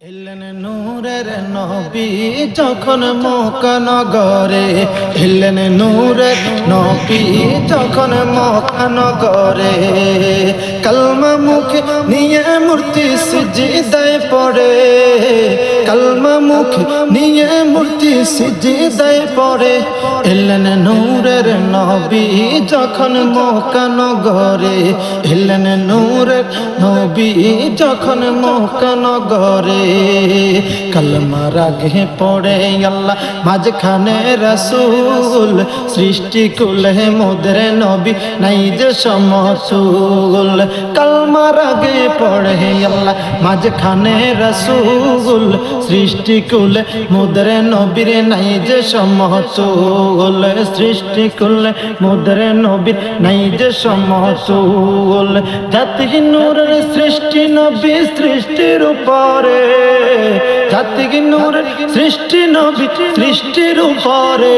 এলেন নূরের নবী যখন মকানগরে এলেন নূরের নবী যখন মকানগরে কালমা মুখে নিয়ে মূর্তি সিজিদায় পড়ে, কালমা মুখে নিয়ে মূর্তি সিজিদায় পড়ে। এলেন নূরের নবী যখন মকানগরে এলেন নূরের নবী যখন মকানগরে কালমার আগে পড়ে আল্লাহ মাঝখানে রসুল সৃষ্টি কুলে মোদের নবী নাই যে সমসুল কালমার আগে পড়ে আল্লাহ মাঝখানে রসুল সৃষ্টি কুলে মোদের নবীর নাই যে সমসুল সৃষ্টি কুলে মোদের নবীর নাই যে সমসুল জাতি নূরের সৃষ্টি নবী সৃষ্টির উপরে। জাতিক নূরের সৃষ্টি নবী সৃষ্টির উপরে।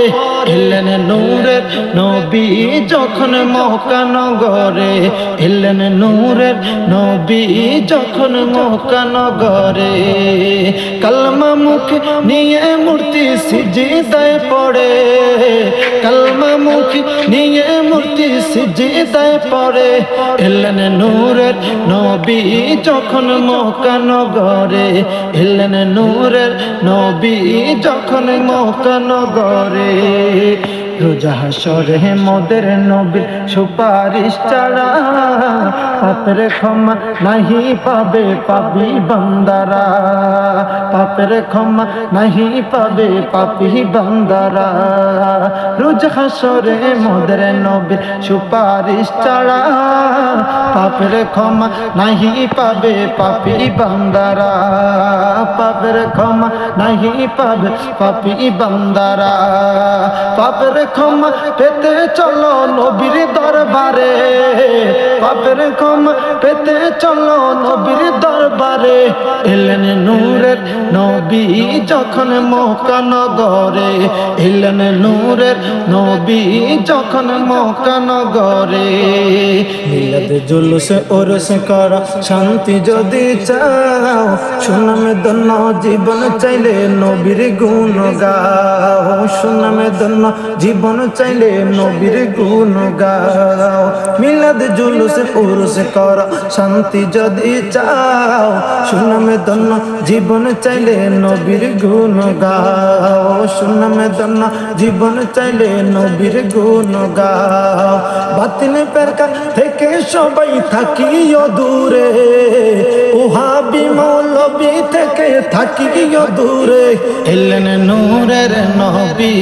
এলেন নূরের নবী যখন মহানগরে এলেন নূরের নবী যখন মহানগরে কালমা মুখ নিয়ে মূর্তি সিজিদায় পড়ে। কালমা মুখ নিয়ে মূর্তি সিজিদায় পরে এলেন নূরের নবী যখন মহানগরে এলেন নূরের নবী যখন মহানগরে রোজা হাসরে মোদের নবীর সুপারিশ ছাড়া পাপের ক্ষমা নাহি পাবে, পাপি বান্দারা। পাপের ক্ষমা নাহি পাবে, পাপি বান্দারা। রোজা হাসরে মোদের নবীর সুপারিশ ছাড়া পাপের ক্ষমা নাহি পাবে, পাপি বান্দারা। পাপের ক্ষমা নাহি পাবে পাপি বান্দারা পাপের ক্ষমা পেতে চলো নবীর দরবারে পাপের ক্ষমা পেতে চলো নবীর দরবারে এলেন নূরের নবী, যখন মকানগরে এলেন নূরের নবী, যখন মকানগরে মিলাদ জুলুসে ওরস কর, শান্তি যদি চাও, সুনামে দন্য জীবন চাইলে নবীর গুণ গাও সুনামে দন্য জীবন চাইলে নবীর গুণ গাও মিলাদ জুলুসে ওরস কর, শান্তি যদি চাও, সুনামে দন্য জীবন চাইলে নবীর গুণ গাও সুনামে ধন্য জীবন চাইলে নবীর গুণ গাও বাতিল পেরকা থেকে সবাই থাকিও দূরে। উহাবি মৌলবি থেকে থাকি দূরে। এলেন নূরের নবী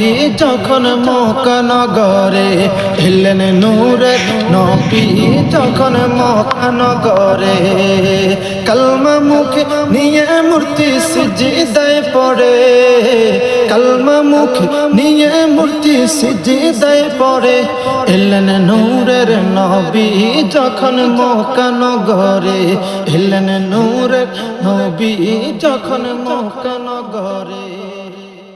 যখন মকানগরে এলেন নূরের নবী যখন মকানগরে কালমা মুখে নিয়ে মূর্তি সিজিদায় পড়ে। কালমা মুখে নিয়ে মূর্তি সিজিদায় পরে এলেন নূরের নবী যখন মকানগরে এলেন নূরের নবী যখন মকানগরে